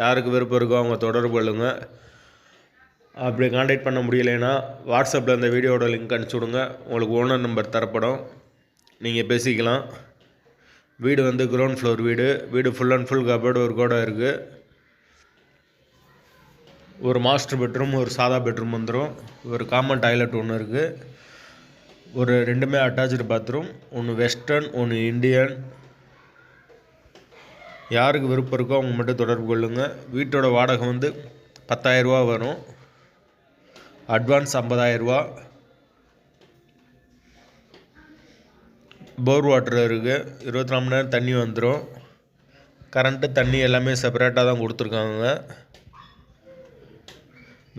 யாருக்கு விருப்பம் இருக்கோ அவங்க தொடர்பு கொள்ளுங்க. அப்படி காண்டாக்ட் பண்ண முடியலைன்னா வாட்ஸ்அப்பில் இந்த வீடியோட லிங்க் அனுப்பிச்சி விடுங்க. உங்களுக்கு ஓனர் நம்பர் தரப்படும். நீங்கள் பேசிக்கலாம். வீடு வந்து கிரவுண்ட் ஃப்ளோர் வீடு. வீடு ஃபுல் அண்ட் ஃபுல் கபோர்டு ஒரு கூட இருக்குது ஒரு மாஸ்டர் பெட்ரூம் ஒரு சாதா பெட்ரூம் வந்துடும் ஒரு காமன் டாய்லெட் ஒன்று இருக்குது ஒரு ரெண்டுமே அட்டாச்சு பாத்ரூம் ஒன்று வெஸ்டர்ன் ஒன்று இந்தியன் யாருக்கு விருப்பம் இருக்கோ அவங்க மட்டும் தொடர்பு கொள்ளுங்கள் வீட்டோட வாடகை வந்து பத்தாயிரரூவா வரும். அட்வான்ஸ் ஐம்பதாயிரரூவா போர் வாட்டர் இருக்குது இருபத்தி நாலு மணி நேரம் தண்ணி வந்துடும் கரண்ட்டு தண்ணி எல்லாமே செப்பரேட்டாக தான் கொடுத்துருக்காங்க.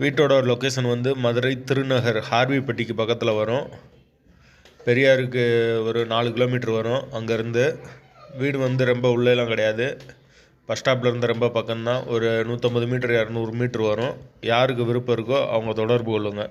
வீட்டோட லொக்கேஷன் வந்து மதுரை திருநகர் ஹார்விப்பட்டிக்கு பக்கத்தில் வரும். பெரியாருக்கு ஒரு நாலு கிலோமீட்டர் வரும் அங்கேருந்து. வீடு வந்து ரொம்ப உள்ளேலாம் கிடையாது. பஸ் ஸ்டாப்லேருந்து ரொம்ப பக்கம்தான். ஒரு நூற்றம்பது மீட்டர் இரநூறு மீட்ரு வரும். யாருக்கு விருப்பம் இருக்கோ அவங்க தொடர்பு கொள்ளுங்கள்